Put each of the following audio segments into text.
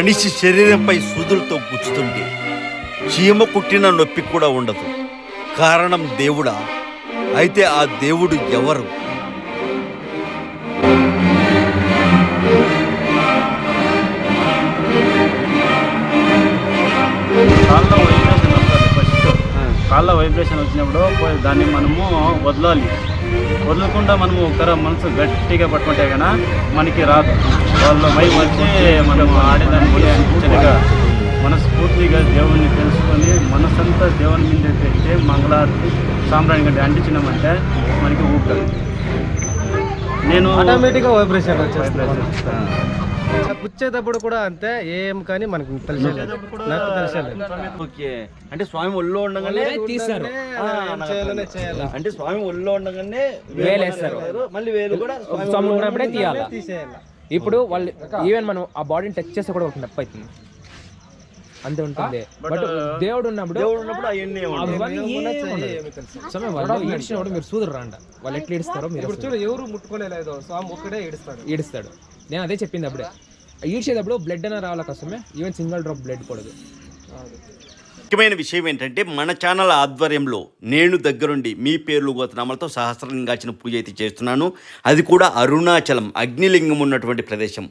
మనిషి శరీరంపై సూదులతో గుచ్చుతుంటే చీమ కుట్టిన నొప్పి కూడా ఉండదు. కారణం దేవుడా? అయితే ఆ దేవుడు ఎవరు? కాళ్ళ వైబ్రేషన్ వస్తుంది ఫస్ట్. కాళ్ళ వైబ్రేషన్ వచ్చినప్పుడు పోయి దాన్ని మనము వదలాలి. వదలకుండా మనము ఒకర మనసు గట్టిగా పట్టుకుంటే కన్నా మనకి రాదు. వాళ్ళ వైపు వచ్చి మనం ఆడేదానికి అనిపించలేక మనస్ఫూర్తిగా దేవుణ్ణి తెలుసుకొని మనసంతా దేవుని మీద పెట్టి మంగళారతి సాంబ్రాణి గడ్డి అంటించినామంటే మనకి ఊపుతుంది నేను ఆటోమేటిక్గా వైబ్రేషన్ వచ్చేస్తుంది వైబ్రేషన్. పుచ్చేటప్పుడు కూడా అంతే ఏం కానీ మనకు తెలిసేలేదు నాకు తెలిసేలేదు ఓకే. అంటే స్వామి ఒళ్ళో ఉండగానే. చేయాలి? అంటే స్వామి ఒళ్ళో ఉండగానే వేలేస్తారు. మళ్ళీ వేలు కూడా స్వామి ఉన్నప్పుడే తీయాలి? తీసేయాలి? ఇప్పుడు వాళ్ళు ఈవెన్ మనం ఆ బాడీని టచ్ చేస్తే కూడా ఒక నొప్పి అవుతుంది. అంతే ఉంటుంది. బట్ దేవుడు ఉన్నప్పుడు దేవుడు ఉన్నప్పుడు అవన్నీ మీరు సూదురు రాండ వాళ్ళు ఎట్లా ఏడుస్తారో మీరు ఇప్పుడు చూడు ఎవరు ముట్టుకోలేదు స్వామి ఒక్కడే ఏడుస్తాడు. ఏడుస్తాడు. నేను అదే చెప్పింది అప్పుడే. ఈడ్చేటప్పుడు బ్లడ్ అయినా రావాలి కష్టమే? ఈవెన్ సింగిల్ డ్రాప్ బ్లడ్ కూడదు ముఖ్యమైన విషయం ఏంటంటే మన ఛానల్ ఆధ్వర్యంలో నేను దగ్గరుండి మీ పేర్లు గోతనామాలతో సహస్రలింగాచిన పూజ అయితే చేస్తున్నాను. అది కూడా అరుణాచలం అగ్నిలింగం ఉన్నటువంటి ప్రదేశం.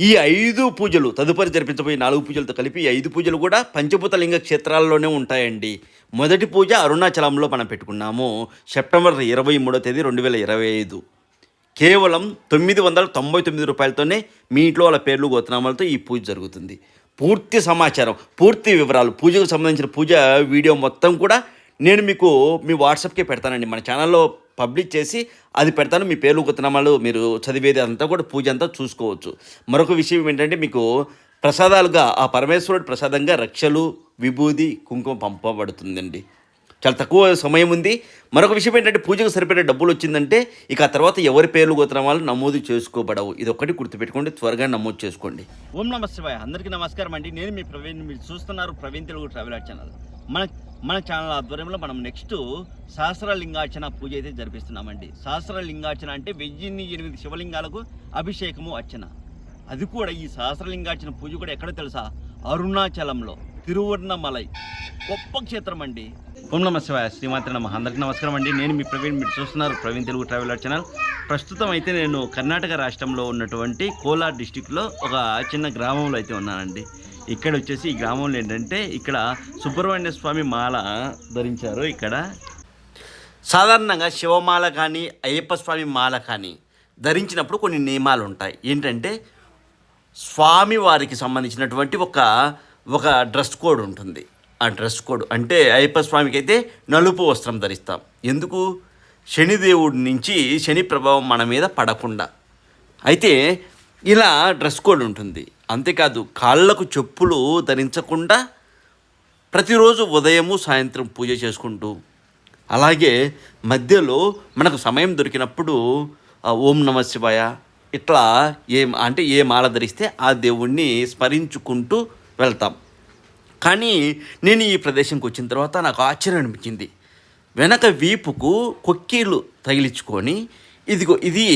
ఈ ఐదు పూజలు తదుపరి జరిపించబోయే నాలుగు పూజలతో కలిపి ఈ ఐదు పూజలు కూడా పంచభూత లింగ క్షేత్రాల్లోనే ఉంటాయండి. మొదటి పూజ అరుణాచలంలో మనం పెట్టుకున్నాము. సెప్టెంబర్ ఇరవై మూడో తేదీ రెండు వేల ఇరవై ఐదు. కేవలం తొమ్మిది వందల తొంభై తొమ్మిది రూపాయలతోనే మీ ఇంట్లో వాళ్ళ పేర్లు గోతనామాలతో ఈ పూజ జరుగుతుంది. పూర్తి సమాచారం పూర్తి వివరాలు పూజకు సంబంధించిన పూజ వీడియో మొత్తం కూడా నేను మీకు మీ వాట్సాప్కే పెడతానండి. మన ఛానల్లో పబ్లిష్ చేసి అది పెడతాను. మీ పేర్లు గోత్రనామాలు మీరు చదివేది అంతా కూడా పూజ అంతా చూసుకోవచ్చు. మరొక విషయం ఏంటంటే మీకు ప్రసాదాలుగా ఆ పరమేశ్వరుడు ప్రసాదంగా రక్షలు విభూది కుంకుమ పంపబడుతుందండి. చాలా తక్కువ సమయం ఉంది. మరొక విషయం ఏంటంటే పూజకు సరిపడే డబ్బులు వచ్చిందంటే ఇక ఆ తర్వాత ఎవరి పేర్లు గోత్రమాలు నమోదు చేసుకోబడవు. ఇది ఒకటి గుర్తుపెట్టుకోండి త్వరగా నమోదు చేసుకోండి. ఓం నమ శివాయ. అందరికీ నమస్కారం అండి. నేను మీ ప్రవీణ్ మీరు చూస్తున్నారు ప్రవీణ్ తెలుగు ట్రావెల్ ఛానల్. మన మన ఛానల్ ఆధ్వర్యంలో మనం నెక్స్ట్ సహస్రలింగార్చన పూజ అయితే జరిపిస్తున్నామండి. సహస్రలింగార్చన అంటే వెయ్యిన్ని ఎనిమిది శివలింగాలకు అభిషేకము అర్చన. అది కూడా ఈ సహస్రలింగార్చన పూజ కూడా ఎక్కడ తెలుసా? అరుణాచలంలో. తిరువన్నమలై గొప్ప క్షేత్రం అండి. ఓం నమ శివాయ. శ్రీమాత్రి నమ. అందరికీ నమస్కారం అండి. నేను మీ ప్రవీణ్. మీరు చూస్తున్నారు ప్రవీణ్ తెలుగు ట్రావెలర్ ఛానల్. ప్రస్తుతం అయితే నేను కర్ణాటక రాష్ట్రంలో ఉన్నటువంటి కోలార్ డిస్టిక్లో ఒక చిన్న గ్రామంలో అయితే ఉన్నానండి. ఇక్కడ వచ్చేసి ఈ గ్రామంలో ఏంటంటే ఇక్కడ సుబ్రహ్మణ్య స్వామి మాల ధరించారు ఇక్కడ. సాధారణంగా శివమాల కానీ అయ్యప్ప స్వామి మాల కానీ ధరించినప్పుడు కొన్ని నియమాలు ఉంటాయి. ఏంటంటే స్వామి వారికి సంబంధించినటువంటి ఒక ఒక డ్రెస్ కోడ్ ఉంటుంది. ఆ డ్రెస్ కోడ్ అంటే అయ్యప్ప స్వామికి అయితే నలుపు వస్త్రం ధరిస్తాం. ఎందుకు? శనిదేవుడి నుంచి శని ప్రభావం మన మీద పడకుండా. అయితే ఇలా డ్రెస్ కోడ్ ఉంటుంది. అంతేకాదు కాళ్ళకు చెప్పులు ధరించకుండా ప్రతిరోజు ఉదయము సాయంత్రం పూజ చేసుకుంటూ. అలాగే మధ్యలో మనకు సమయం దొరికినప్పుడు ఓం నమ శివాయ ఇట్లా ఏ అంటే ఏ మాల ధరిస్తే ఆ దేవుణ్ణి స్మరించుకుంటూ వెళ్తాం. కానీ నేను ఈ ప్రదేశంకి వచ్చిన తర్వాత నాకు ఆశ్చర్యం అనిపించింది. వెనక వీపుకు కొక్కీలు తగిలించుకొని ఇదిగో ఇది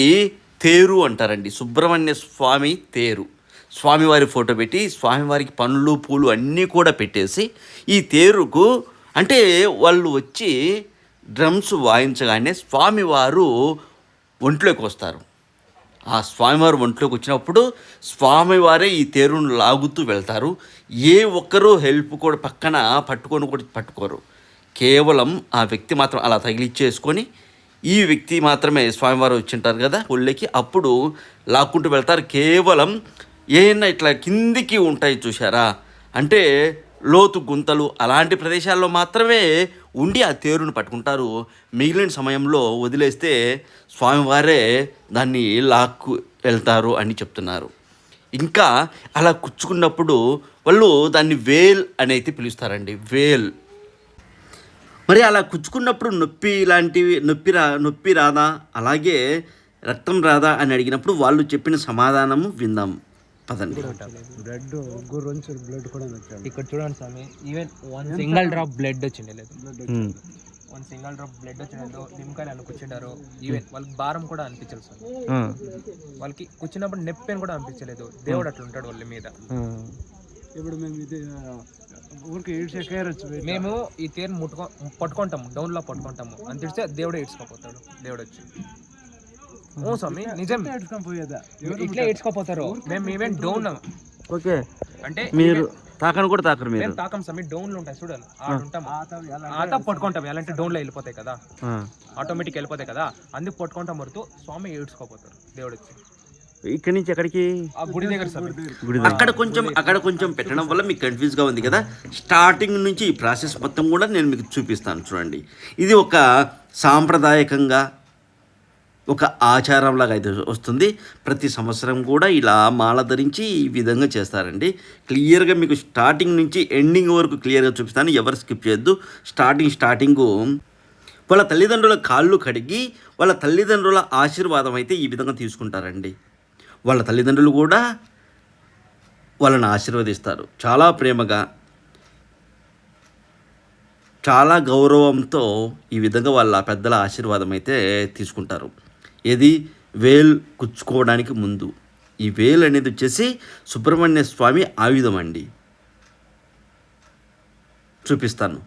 తేరు అంటారండి. సుబ్రహ్మణ్య స్వామి తేరు. స్వామివారి ఫోటో పెట్టి స్వామివారికి పండ్లు పూలు అన్నీ కూడా పెట్టేసి ఈ తేరుకు అంటే వాళ్ళు వచ్చి డ్రమ్స్ వాయించగానే స్వామివారు ఒంట్లోకి వస్తారు. ఆ స్వామివారు ఒంట్లోకి వచ్చినప్పుడు స్వామివారే ఈ తేరును లాగుతూ వెళ్తారు. ఏ ఒక్కరూ హెల్ప్ కూడా పక్కన పట్టుకొని కూడా పట్టుకోరు. కేవలం ఆ వ్యక్తి మాత్రం అలా తగిలిచ్చేసుకొని ఈ వ్యక్తి మాత్రమే స్వామివారు వచ్చింటారు కదా ఒళ్ళకి అప్పుడు లాక్కుంటూ వెళ్తారు. కేవలం ఏమైనా ఇట్లా కిందికి ఉంటాయి చూసారా అంటే లోతు గుంతలు అలాంటి ప్రదేశాల్లో మాత్రమే ఉండి ఆ తేరును పట్టుకుంటారు. మిగిలిన సమయంలో వదిలేస్తే స్వామివారే దాన్ని లాక్కు వెళ్తారు అని చెప్తున్నారు. ఇంకా అలా కుచ్చుకున్నప్పుడు వాళ్ళు దాన్ని వేల్ అని అయితే పిలుస్తారండి. వేల్. మరి అలా కుచ్చుకున్నప్పుడు నొప్పి లాంటివి నొప్పి రా నొప్పి రాదా? అలాగే రక్తం రాదా అని అడిగినప్పుడు వాళ్ళు చెప్పిన సమాధానము విందాం. పదండి బ్లడ్ గురించి బ్లడ్ కూడా వచ్చాడు ఇక్కడ చూడండి స్వామి even one single drop blood వచ్చింది లేదు. వన్ సింగల్ డ్రాప్ బ్లడ్ వచ్చినదో నిమ్మకాయలు అని కూర్చుంటారు ఈవెన్ వాళ్ళకి భారం కూడా అనిపించలేదు సార్ వాళ్ళకి కూర్చున్నప్పుడు నొప్పి అని కూడా అనిపించలేదు. దేవుడు అట్లా ఉంటాడు వాళ్ళ మీద. ఇప్పుడు మేము ఇది ఊరికి ఏడ్చే కేరొచ్చు మేము ఈ తేరుని ముట్టుకో పట్టుకుంటాము. డౌన్లో పట్టుకుంటాము. అని తెలిస్తే దేవుడే ఏడ్చుకోపోతాడు. దేవుడు వచ్చి. ఓ స్వామి నిజం. ఇట్లా ఏడ్చుకోపోతారు. మేము ఈవెన్ డౌన్ ఓకే. అంటే మీరు తాకను కూడా తాకరు మీరు. మేము తాకం స్వామి డౌన్లో ఉంటాయి చూడాలి ఆడ ఉంటాం. ఆత పట్టుకుంటాం. ఎలాంటి డౌన్లో వెళ్ళిపోతాయి కదా. ఆ. ఆటోమేటిక్ వెళ్ళిపోతాయి కదా. అందుకు పట్టుకుంటాం వరకు స్వామి ఏడ్చుకోపోతారు దేవుడు వచ్చి ఇక్కడి నుంచి ఎక్కడికి? ఆ గుడి దగ్గర స్వామి. అక్కడ కొంచెం అక్కడ కొంచెం పెట్టడం వల్ల మీకు కన్ఫ్యూజ్గా ఉంది కదా. స్టార్టింగ్ నుంచి ఈ ప్రాసెస్ మొత్తం కూడా నేను మీకు చూపిస్తాను. చూడండి. ఇది ఒక సాంప్రదాయకంగా ఒక ఆచారంలాగా అయితే వస్తుంది. ప్రతి సంవత్సరం కూడా ఇలా మాల ధరించి ఈ విధంగా చేస్తారండి. క్లియర్గా మీకు స్టార్టింగ్ నుంచి ఎండింగ్ వరకు క్లియర్గా చూపిస్తాను. ఎవరు స్కిప్ చేయొద్దు. స్టార్టింగ్ స్టార్టింగు వాళ్ళ తల్లిదండ్రుల కాళ్ళు కడిగి వాళ్ళ తల్లిదండ్రుల ఆశీర్వాదం అయితే ఈ విధంగా తీసుకుంటారండి. వాళ్ళ తల్లిదండ్రులు కూడా వాళ్ళని ఆశీర్వదిస్తారు. చాలా ప్రేమగా చాలా గౌరవంతో ఈ విధంగా వాళ్ళ పెద్దల ఆశీర్వాదం అయితే తీసుకుంటారు. ఏది? వేల్ కుచ్చుకోవడానికి ముందు. ఈ వేల్ అనేది వచ్చేసి సుబ్రహ్మణ్య స్వామి ఆయుధం అండి. చూపిస్తాను.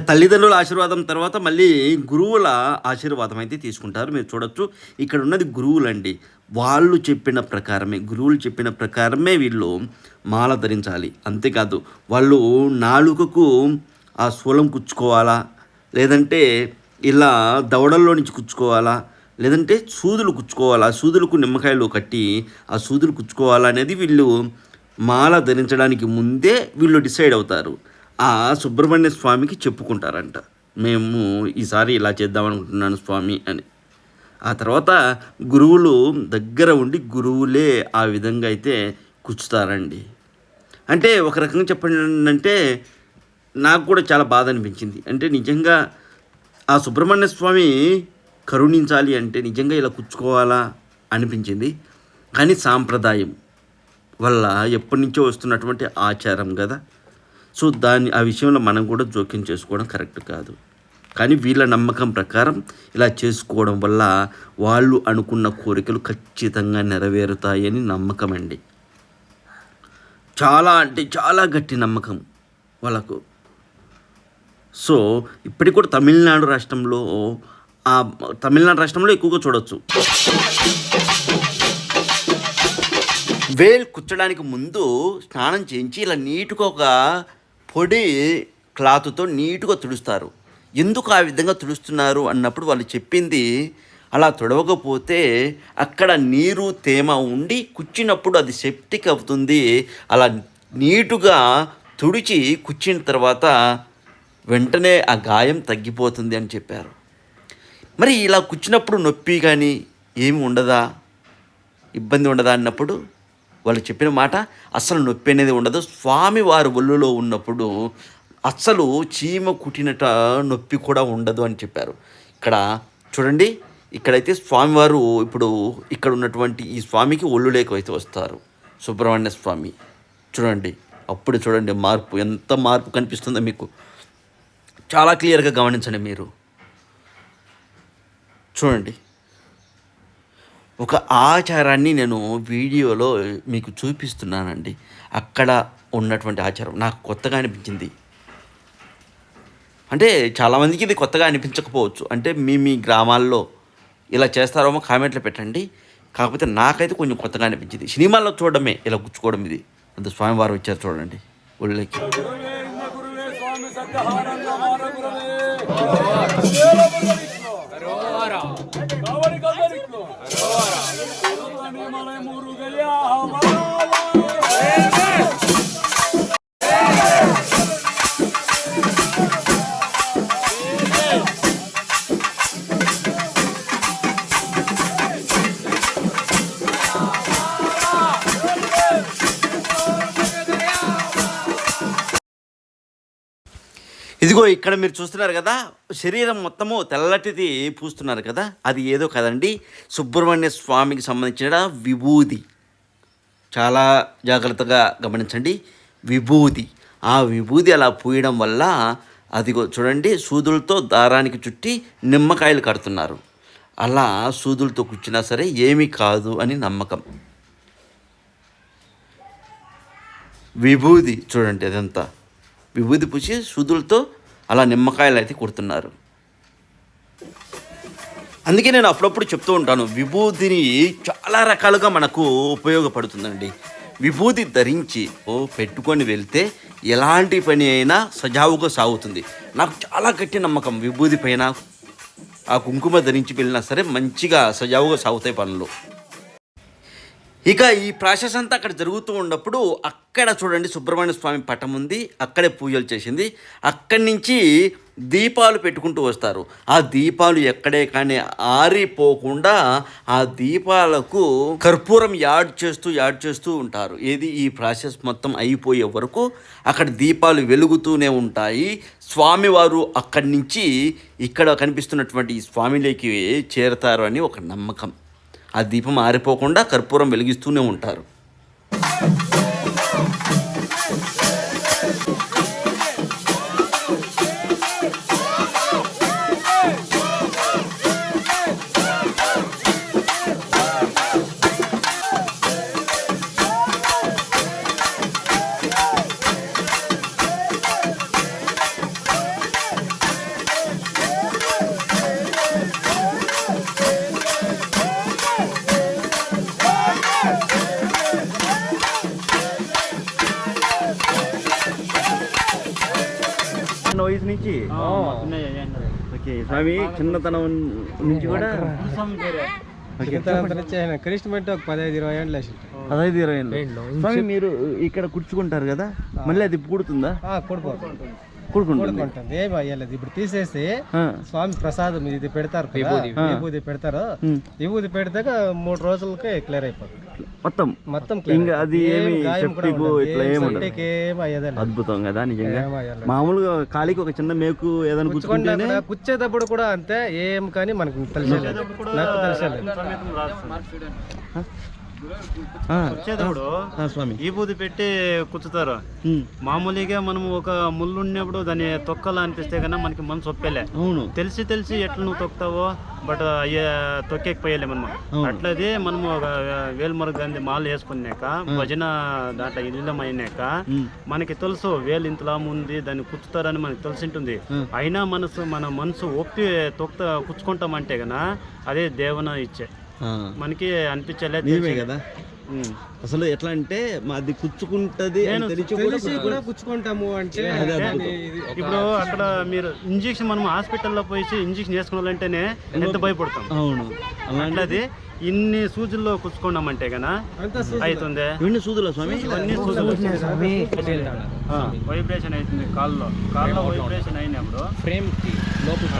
తల్లిదండ్రుల ఆశీర్వాదం తర్వాత మళ్ళీ గురువుల ఆశీర్వాదం అయితే తీసుకుంటారు. మీరు చూడొచ్చు. ఇక్కడ ఉన్నది గురువులండి. వాళ్ళు చెప్పిన ప్రకారమే గురువులు చెప్పిన ప్రకారమే వీళ్ళు మాల ధరించాలి. అంతేకాదు వాళ్ళు నాలుకకు ఆ శూలం కుచ్చుకోవాలా? లేదంటే ఇలా దవడల్లో నుంచి కుచ్చుకోవాలా? లేదంటే సూదులు కుచ్చుకోవాలా? సూదులకు నిమ్మకాయలు కట్టి ఆ సూదులు కుచ్చుకోవాలా అనేది వీళ్ళు మాల ధరించడానికి ముందే వీళ్ళు డిసైడ్ అవుతారు. ఆ సుబ్రహ్మణ్య స్వామికి చెప్పుకుంటారంట. మేము ఈసారి ఇలా చేద్దామనుకుంటున్నాను స్వామి అని. ఆ తర్వాత గురువులు దగ్గర ఉండి గురువులే ఆ విధంగా అయితే కూర్చుతారండి. అంటే ఒక రకంగా చెప్పండి అంటే నాకు కూడా చాలా బాధ అనిపించింది. అంటే నిజంగా ఆ సుబ్రహ్మణ్య స్వామి కరుణించాలి అంటే నిజంగా ఇలా కూర్చుకోవాలా అనిపించింది. కానీ సాంప్రదాయం వల్ల ఎప్పటి నుంచో వస్తున్నటువంటి ఆచారం కదా. సో దాన్ని ఆ విషయంలో మనం కూడా జోక్యం చేసుకోవడం కరెక్ట్ కాదు. కానీ వీళ్ళ నమ్మకం ప్రకారం ఇలా చేసుకోవడం వల్ల వాళ్ళు అనుకున్న కోరికలు ఖచ్చితంగా నెరవేరుతాయని నమ్మకం అండి చాలా అంటే చాలా గట్టి నమ్మకం వాళ్ళకు. సో ఇప్పటికి కూడా తమిళనాడు రాష్ట్రంలో ఆ తమిళనాడు రాష్ట్రంలో ఎక్కువగా చూడొచ్చు. వేలు కుచ్చడానికి ముందు స్నానం చేయించి ఇలా నీటుగా ఒక పొడి క్లాత్తో నీట్గా తుడుస్తారు. ఎందుకు ఆ విధంగా తుడుస్తున్నారు అన్నప్పుడు వాళ్ళు చెప్పింది అలా తుడవకపోతే అక్కడ నీరు తేమ ఉండి కుచ్చినప్పుడు అది సెప్టిక్ అవుతుంది. అలా నీటుగా తుడిచి కుచ్చిన తర్వాత వెంటనే ఆ గాయం తగ్గిపోతుంది అని చెప్పారు. మరి ఇలా కుచ్చినప్పుడు నొప్పి కానీ ఏమి ఉండదా? ఇబ్బంది ఉండదా అన్నప్పుడు? వాళ్ళు చెప్పిన మాట అస్సలు నొప్పి అనేది ఉండదు. స్వామి వారు ఒళ్ళులో ఉన్నప్పుడు అస్సలు చీమ కుట్టినట నొప్పి కూడా ఉండదు అని చెప్పారు. ఇక్కడ చూడండి ఇక్కడైతే స్వామివారు ఇప్పుడు ఇక్కడ ఉన్నటువంటి ఈ స్వామికి ఒళ్ళు లేకైతే వస్తారు. సుబ్రహ్మణ్య స్వామి. చూడండి అప్పుడు చూడండి మార్పు ఎంత మార్పు కనిపిస్తుందో మీకు. చాలా క్లియర్గా గమనించండి మీరు. చూడండి ఒక ఆచారాన్ని నేను వీడియోలో మీకు చూపిస్తున్నానండి. అక్కడ ఉన్నటువంటి ఆచారం నాకు కొత్తగా అనిపించింది. అంటే చాలామందికి ఇది కొత్తగా అనిపించకపోవచ్చు. అంటే మీ మీ గ్రామాల్లో ఇలా చేస్తారేమో కామెంట్లు పెట్టండి. కాకపోతే నాకైతే కొంచెం కొత్తగా అనిపించింది. సినిమాల్లో చూడడమే ఇలా గుచ్చుకోవడం ఇది. అంత స్వామివారు వచ్చారు చూడండి. ఒళ్ళకి. மலை முருகையா ఇక్కడ మీరు చూస్తున్నారు కదా శరీరం మొత్తము తెల్లటిది పూస్తున్నారు కదా అది ఏదో కదండి సుబ్రహ్మణ్య స్వామికి సంబంధించిన విభూది చాలా జాగ్రత్తగా గమనించండి విభూది ఆ విభూది అలా పూయడం వల్ల అదిగో చూడండి సూదులతో దారానికి చుట్టి నిమ్మకాయలు కడుతున్నారు. అలా సూదులతో కూర్చున్నా సరే ఏమీ కాదు అని నమ్మకం. విభూది చూడండి అదంతా. విభూది పూసి సూదులతో అలా నిమ్మకాయలు అయితే కుడుతున్నారు. అందుకే నేను అప్పుడప్పుడు చెప్తూ ఉంటాను విభూతిని చాలా రకాలుగా మనకు ఉపయోగపడుతుందండి. విభూతి ధరించి ఓ పెట్టుకొని వెళ్తే ఎలాంటి పని అయినా సజావుగా సాగుతుంది. నాకు చాలా గట్టి నమ్మకం విభూతి పైన ఆ కుంకుమ ధరించి వెళ్ళినా సరే మంచిగా సజావుగా సాగుతాయి పనులు. ఇక ఈ ప్రాసెస్ అంతా అక్కడ జరుగుతూ ఉన్నప్పుడు అక్కడ చూడండి సుబ్రహ్మణ్య స్వామి పటం ఉంది అక్కడే పూజలు చేసింది. అక్కడి నుంచి దీపాలు పెట్టుకుంటూ వస్తారు. ఆ దీపాలు ఎక్కడే కానీ ఆరిపోకుండా ఆ దీపాలకు కర్పూరం యాడ్ చేస్తూ యాడ్ చేస్తూ ఉంటారు. ఏది ఈ ప్రాసెస్ మొత్తం అయిపోయే వరకు అక్కడ దీపాలు వెలుగుతూనే ఉంటాయి. స్వామివారు అక్కడి నుంచి ఇక్కడ కనిపిస్తున్నటువంటి స్వామిలోకి చేరతారు అని ఒక నమ్మకం. ఆ దీపం ఆరిపోకుండా కర్పూరం వెలిగిస్తూనే ఉంటారు. స్వామి చిన్నతనం నుంచి కూడా క్రిస్టమేట్ ఒక పదహైదు ఇరవై ఏళ్ళు పదహైదు ఇరవై ఏళ్ళు. స్వామి మీరు ఇక్కడ కూర్చుకుంటారు కదా? మళ్ళీ అది పూడుతుందా కొడుకోండి కూడుకుంటుంది. ఏమి అయ్యలేదు. ఇప్పుడు తీసేసి. స్వామి ప్రసాదం ఇది పెడతారు కదా, విభూది. పెడతారు. విభూది పెడితే మూడు రోజులకే క్లియర్ అయిపోతుంది. మొత్తం? మొత్తం ఇంకా అది. ఏమి. అద్భుతం కదా నిజంగా. మామూలుగా కాలికి ఒక చిన్న మేకు ఏదైనా అక్కడ కూర్చేటప్పుడు కూడా అంతే. ఏం కానీ మనకు తెలిసేలేదు. నాకు తెలిసేలేదు. ఆ, వచ్చేటప్పుడు స్వామి. ఈ బూది పెట్టి కుచ్చుతారు. మామూలుగా మనం ఒక ముళ్ళు ఉన్నప్పుడు దాన్ని తొక్కలా అనిపిస్తే కన్నా మనకి మనసు ఒప్పేలే. అవును. తెలిసి తెలిసి ఎట్లా నువ్వు తొక్కుతావో బట్ అయ్యే తొక్కేకపోయలే అవును. అట్లది మనము ఒక వేలుమరుగు గంది మాల వేసుకున్నాక భజన దాంట్లో ఇల్లం అయినాక మనకి తెలుసు వేలు ఇంతలా ఉంది దాన్ని కుచ్చుతారని మనకి తెలిసి ఉంటుంది ఉమ్. అయినా మనసు మన మనసు ఒప్పి తొక్త కుచ్చుకుంటామంటే గన అదే దేవన ఇచ్చే. మనకి అనిపించలే నిజమే కదా. అసలు ఎట్లా అంటే మాది కుచ్చుకుంటది కూర్చుకుంటాము అంటే ఇప్పుడు అక్కడ మీరు ఇంజెక్షన్ మనం హాస్పిటల్లో పోయి ఇంజెక్షన్ వేసుకోవాలంటేనే ఎంత భయపడతాం? అవును. అలాంటి అట్లాది ఇన్ని సూజుల్లో కుచ్చుకున్నామంటే సూచన. అవుతుంది ఇవన్నీ సూదుల. స్వామి ఇవన్నీ సూజులు వైబ్రేషన్ అవుతుంది కాల్లో. కాల్లో వైబ్రేషన్ అయినప్పుడు లోపల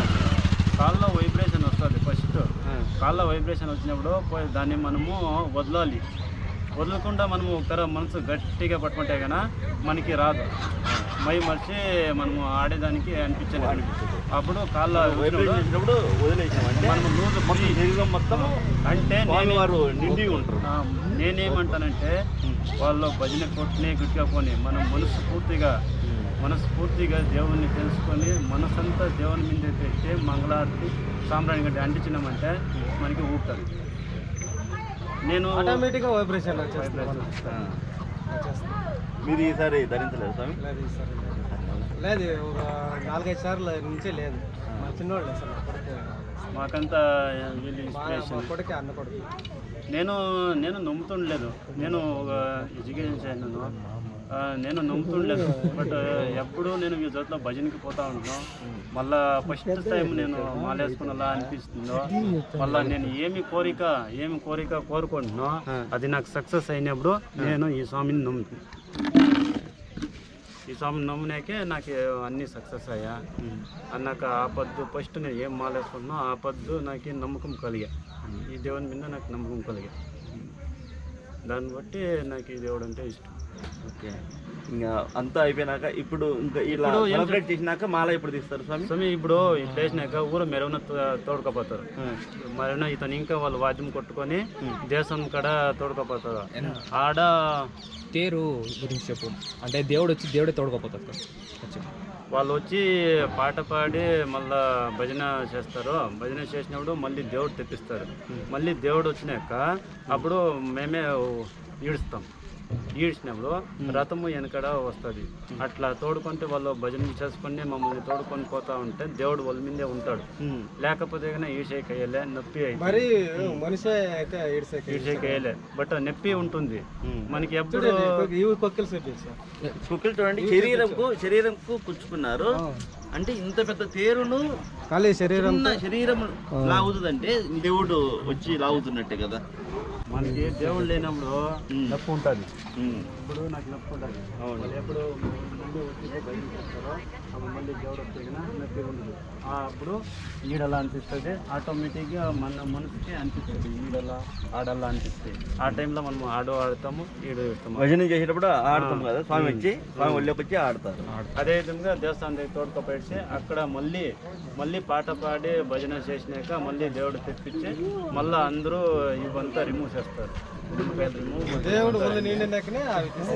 కాల్లో వైబ్రేషన్ కాల్లో వైబ్రేషన్ వచ్చినప్పుడు పోయి దాన్ని మనము వదలాలి. వదలకుండా మనము ఒకర మనసు గట్టిగా పట్టుకుంటే కన మనకి రాదు. మై మర్చి మనము ఆడేదానికి అనిపించలేదు. అప్పుడు కాళ్ళ వచ్చినప్పుడు మనము లూజ్ శరీరం మొత్తం అంటే నేను వారు నిండి ఉంటారు. నేనేమంటానంటే వాళ్ళు భజన కొట్టినే గుట్టిగా పోనీ. మనం మనసు పూర్తిగా మనస్ఫూర్తిగా దేవుణ్ణి తెలుసుకొని మనసంతా దేవుని మీద పెట్టి మంగళారతి సాంబ్రాణి గడ్డి అంటించినామంటే మనకి ఊపుతారు. నేను ఆటోమేటిక్గా వైబ్రేషన్. మీరు ఈసారి ధరించలేదు స్వామి? లేదు ఒక నాలుగైదు సార్లు నుంచి లేదు. మా చిన్నోళ్ళు అసలు మాకంతా వీళ్ళు ఇన్స్పిరేషన్ కొడుకే అన్న కొడుకు. నేను నేను నమ్ముతుండలేదు. నేను ఒక ఎడ్యుకేషన్ చేయను నేను నమ్ముతుండలేదు బట్ ఎప్పుడూ నేను మీ జొత్తులో భజనకి పోతా ఉంటాను మళ్ళా ఫస్ట్ టైం నేను మాలేసుకున్నలా అనిపిస్తుందో మళ్ళా నేను ఏమి కోరిక ఏమి కోరిక కోరుకుంటున్నా అది నాకు సక్సెస్ అయినప్పుడు నేను ఈ స్వామిని నమ్ముతాను ఈ స్వామిని నమ్మునాకే నాకు అన్నీ సక్సెస్ అయ్యా. నాకు ఆ పద్దు ఫస్ట్ నేను ఏం మాలేసుకుంటున్నా ఆ పద్దు నాకు నమ్మకం కలిగా. ఈ దేవుని మీద నాకు నమ్మకం కలిగా. దాన్ని బట్టి నాకు ఈ దేవుడు అంటే ఇష్టం. ఓకే. ఇంకా అంతా అయిపోయినాక ఇప్పుడు ఇంకా ఇలా ఇప్పుడు సెలబ్రేట్ చేసినాక మాల ఎప్పుడు తీస్తారు స్వామి? స్వామి ఇప్పుడు వేసినాక ఊరు మెరవన తోడుకపోతారు. మెరవన ఇతను ఇంకా వాళ్ళు వాద్యం కొట్టుకొని దేశం కాడ తోడుకపోతారు. ఆడ తేరు గురించి చెప్పు. అంటే దేవుడు వచ్చి దేవుడే తోడుకోపోతాడు వచ్చి వాళ్ళు వచ్చి పాట పాడి మళ్ళా భజన చేస్తారు. భజన చేసినప్పుడు మళ్ళీ దేవుడు తెప్పిస్తారు. మళ్ళీ దేవుడు వచ్చినాక అప్పుడు మేమే ఈడుస్తాం ఈడ్చినప్పుడు రథము వెనకడ వస్తుంది. అట్లా తోడుకుంటే వాళ్ళు భజన చేసుకొని మమ్మల్ని తోడుకొని పోతా ఉంటే దేవుడు వాళ్ళ మీదే ఉంటాడు. లేకపోతే కన్నా ఈషేకి అయ్యలే నొప్పి అయితే. మరి మనిషి అయితే బట్ నొప్పి ఉంటుంది. మనకి ఎప్పుడు కొక్కలు చూడండి శరీరంకు శరీరంకు కుచ్చుకున్నారు అంటే ఇంత పెద్ద తేరును శరీరం శరీరం లాగుతుందంటే దేవుడు వచ్చి లాగుతున్నట్టే కదా. మనకి దేవుడు లేనప్పుడు నొప్పి ఉంటుంది. ఇప్పుడు నాకు నొప్పి ఉంటుంది. అవును. ఎప్పుడు ముందు వచ్చి మళ్ళీ దేవుడు కన్నా నొప్పి ఉండదు. ఆ అప్పుడు ఈడలా అనిపిస్తుంది. ఆటోమేటిక్గా మన మనసుకి అనిపిస్తుంది. ఈడలా ఆడలా అనిపిస్తుంది. ఆ టైంలో మనం ఆడు ఆడతాము ఈడు ఇస్తాము భజన చేసేటప్పుడు ఆడతాం కదా స్వామి వచ్చి స్వామి ఒళ్ళోకి వచ్చి ఆడతారు. అదే విధంగా దేవస్థానం దగ్గర తోడుకోపెట్టి అక్కడ మళ్ళీ మళ్ళీ పాట పాడి భజన చేసినాక మళ్ళీ దేవుడు తెప్పించి మళ్ళీ అందరూ ఇవంతా రిమూవ్ చేస్తారు. దేవుడు.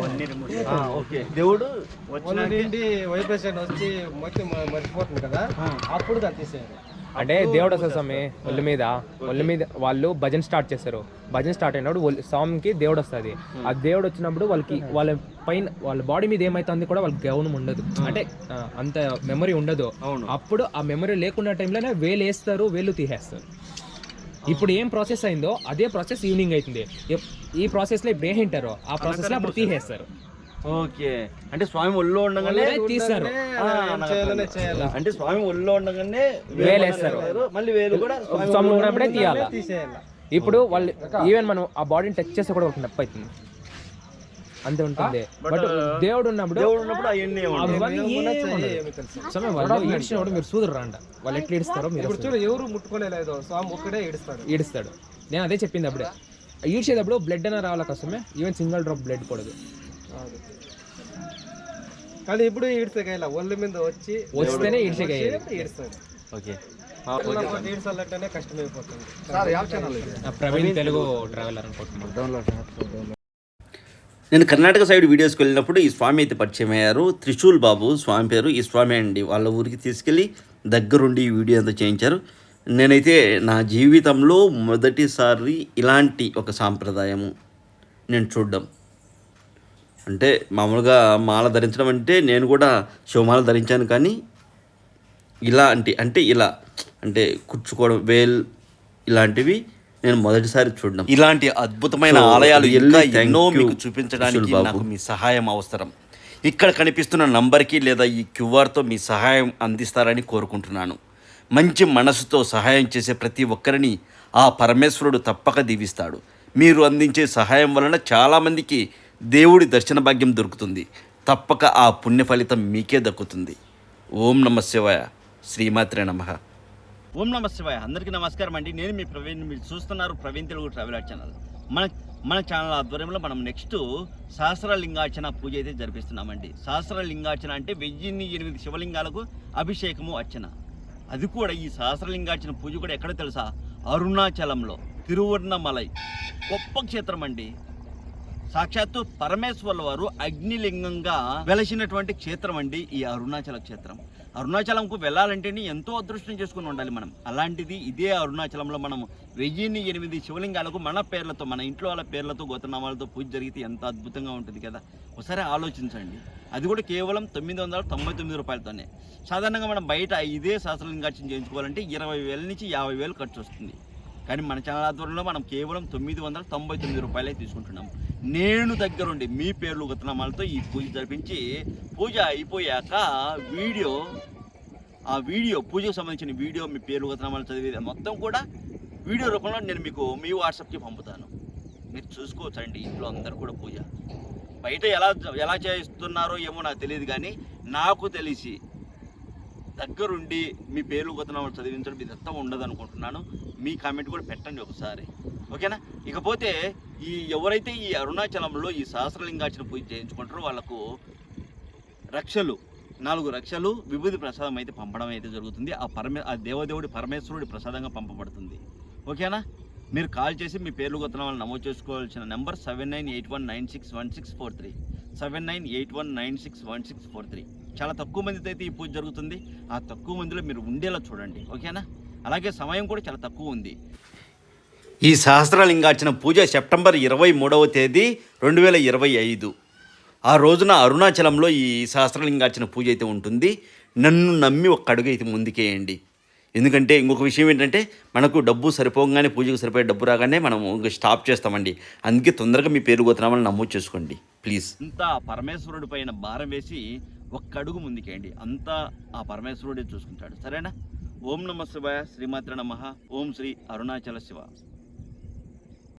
అన్ని రిమూవ్ ఓకే. దేవుడు ఒళ్ళు వచ్చినాక నిండి వచ్చి మొత్తం మర్చిపోతుంది కదా? అప్పుడు దాన్ని తీసేయాలి. అంటే దేవుడు వస్తుంది స్వామి ఒళ్ళు మీద ఒళ్ళు మీద వాళ్ళు భజన స్టార్ట్ చేస్తారు. భజన స్టార్ట్ అయినప్పుడు స్వామికి దేవుడు వస్తుంది. ఆ దేవుడు వచ్చినప్పుడు వాళ్ళకి వాళ్ళ పైన వాళ్ళ బాడీ మీద ఏమైతుంది కూడా వాళ్ళకి గౌనం ఉండదు. అంటే అంత మెమరీ ఉండదు. అప్పుడు ఆ మెమరీ లేకున్న టైంలోనే వేలు వేస్తారు వేలు తీసేస్తారు. ఇప్పుడు ఏం ప్రాసెస్ అయిందో అదే ప్రాసెస్ ఈవినింగ్ అవుతుంది ఈ ప్రాసెస్లో ఇప్పుడు ఏం తింటారో ఆ ప్రాసెస్లో అప్పుడు తీసేస్తారు. ఓకే. అంటే స్వామి ఒళ్ళో ఉండగానే తీస్తారు ఆ, ఏం చేయాలనే చేయాలి. అంటే స్వామి ఒళ్ళో ఉండగానే వేలు వేస్తారు. మళ్ళీ వేలు కూడా స్వామి ఉన్నప్పుడే తీయాలా? ఇప్పుడు వాళ్ళు ఈవెన్ మనం ఆ బాడీని టచ్ చేస్తే కూడా ఒక నొప్పి అవుతుంది. అంతే ఉంటుంది. బట్ దేవుడు ఉన్నప్పుడు దేవుడు ఉన్నప్పుడు అవన్నీ వాళ్ళు ఈడ్చినప్పుడు మీరు సూదురు రాండ వాళ్ళు ఎట్లా ఈడుస్తారో మీరు ఇప్పుడు చూడు ఎవరు ముట్టుకోలేదు స్వామి ఒక్కడే ఏడుస్తాడు. ఈడుస్తాడు నేను అదే చెప్పింది అప్పుడే. ఈడ్చేటప్పుడు బ్లడ్ అయినా రావాల కోసమే? ఈవెన్ సింగిల్ డ్రాప్ బ్లడ్ కూడదు అవును. కానీ ఇప్పుడు ఈడ్చగల ఒళ్ళు మీద వచ్చి వస్తేనే ఈడుస్తాడు ఓకే. ప్రవీణ్ తెలుగు ట్రావెలర్ అనుకుంటున్నాను. నేను కర్ణాటక సైడ్ వీడియోస్కి వెళ్ళినప్పుడు ఈ స్వామి అయితే పరిచయం అయ్యారు. త్రిశూల్ బాబు స్వామి పేరు. ఈ స్వామి అండి. వాళ్ళ ఊరికి తీసుకెళ్ళి దగ్గరుండి ఈ వీడియో అంతా చేయించారు. నేనైతే నా జీవితంలో మొదటిసారి ఇలాంటి ఒక సాంప్రదాయము నేను చూడడం. అంటే మామూలుగా మాల ధరించడం అంటే నేను కూడా శివమాల ధరించాను కానీ ఇలాంటి అంటే ఇలా అంటే కుచ్చుకోవడం వేల్ ఇలాంటివి నేను మొదటిసారి చూడడం. ఇలాంటి అద్భుతమైన ఆలయాలు thank ఎన్నో మీకు చూపించడానికి. నాకు మీ సహాయం అవసరం. ఇక్కడ కనిపిస్తున్న నంబర్కి లేదా ఈ క్యూఆర్తో మీ సహాయం అందిస్తారని కోరుకుంటున్నాను. మంచి మనసుతో సహాయం చేసే ప్రతి ఒక్కరిని ఆ పరమేశ్వరుడు తప్పక దీవిస్తాడు. మీరు అందించే సహాయం వలన చాలామందికి దేవుడి దర్శన భాగ్యం దొరుకుతుంది. తప్పక ఆ పుణ్య ఫలితం మీకే దక్కుతుంది. ఓం నమ శివాయ. శ్రీమాత్రే నమ. ఓం నమ శివాయ. అందరికీ నమస్కారం అండి. నేను మీ ప్రవీణ్. మీరు చూస్తున్నారు ప్రవీణ్ తెలుగు ట్రావెల్ ఛానల్. మన మన ఛానల్ ఆధ్వర్యంలో మనం నెక్స్ట్ సహస్రలింగార్చన పూజ అయితే జరిపిస్తున్నామండి. సహస్రలింగార్చన అంటే వెయ్యిన్ని ఎనిమిది శివలింగాలకు అభిషేకము అర్చన. అది కూడా ఈ సహస్రలింగార్చన పూజ కూడా ఎక్కడ తెలుసా? అరుణాచలంలో తిరువన్నమలై గొప్ప క్షేత్రం అండి. సాక్షాత్తు పరమేశ్వరుల వారు అగ్నిలింగంగా వెలసినటువంటి క్షేత్రం అండి ఈ అరుణాచల క్షేత్రం. అరుణాచలంకు వెళ్ళాలంటే ఎంతో అదృష్టం చేసుకుని ఉండాలి మనం. అలాంటిది ఇదే అరుణాచలంలో మనం వెయ్యిన్ని ఎనిమిది శివలింగాలకు మన పేర్లతో మన ఇంట్లో వాళ్ళ పేర్లతో గోతనామాలతో పూజ జరిగితే ఎంత అద్భుతంగా ఉంటుంది కదా? ఒకసారి ఆలోచించండి. అది కూడా కేవలం తొమ్మిది వందల తొంభై తొమ్మిది రూపాయలతోనే. సాధారణంగా మనం బయట ఇదే సహస్రలింగార్చన చేయించుకోవాలంటే ఇరవై వేల నుంచి యాభై వేలు ఖర్చు వస్తుంది. కానీ మన ఛానల్ ఆధ్వర్యంలో మనం కేవలం తొమ్మిది వందల తొంభై తొమ్మిది రూపాయలే తీసుకుంటున్నాం. నేను దగ్గరుండి మీ పేర్లు గతనామాలతో ఈ పూజ జరిపించి పూజ అయిపోయాక వీడియో ఆ వీడియో పూజకు సంబంధించిన వీడియో మీ పేర్లు గతనామాలు చదివేది మొత్తం కూడా వీడియో రూపంలో నేను మీకు మీ వాట్సాప్కి పంపుతాను. మీరు చూసుకోవచ్చండి ఇంట్లో అందరు కూడా పూజ. బయట ఎలా ఎలా చేస్తున్నారో ఏమో నాకు తెలియదు కానీ నాకు తెలిసి దగ్గరుండి మీ పేర్లు కొత్తనామాలు చదివించడం ఇదంతా ఉండదు అనుకుంటున్నాను మీ కామెంట్ కూడా పెట్టండి ఒకసారి. ఓకేనా? ఇకపోతే ఈ ఎవరైతే ఈ అరుణాచలంలో ఈ సహస్రలింగార్చన పూజ చేయించుకుంటారో వాళ్ళకు రక్షలు నాలుగు రక్షలు విభూతి ప్రసాదం అయితే పంపడం అయితే జరుగుతుంది. ఆ పరమే ఆ దేవదేవుడి పరమేశ్వరుడి ప్రసాదంగా పంపబడుతుంది. ఓకేనా? మీరు కాల్ చేసి మీ పేర్లు కొత్త నమోదు చేసుకోవాల్సిన number seven nine eight one nine six one six four three. Seven nine eight one nine six one six four three. చాలా తక్కువ మందితో అయితే ఈ పూజ జరుగుతుంది. ఆ తక్కువ మందిలో మీరు ఉండేలా చూడండి. ఓకేనా? అలాగే సమయం కూడా చాలా తక్కువ ఉంది. ఈ సహస్రలింగార్చన పూజ సెప్టెంబర్ ఇరవై మూడవ తేదీ రెండు వేల ఇరవై ఐదు. ఆ రోజున అరుణాచలంలో ఈ సహస్రలింగార్చన పూజ అయితే ఉంటుంది. నన్ను నమ్మి ఒక్క అడుగు అయితే ముందుకేయండి. ఎందుకంటే ఇంకొక విషయం ఏంటంటే మనకు డబ్బు సరిపోగానే పూజకు సరిపోయే డబ్బు రాగానే మనం ఇంకా స్టాప్ చేస్తామండి. అందుకే తొందరగా మీ పేరు గోత్రనామాలను నమోదు చేసుకోండి. ప్లీజ్ అంతా పరమేశ్వరుడి పైన భారం వేసి ఒక్క అడుగు ముందుకేయండి. అంతా ఆ పరమేశ్వరుడే చూసుకుంటాడు. సరేనా? ఓం నమ శివాయ. శ్రీమాత్ర నమ. ఓం శ్రీ అరుణాచల శివ.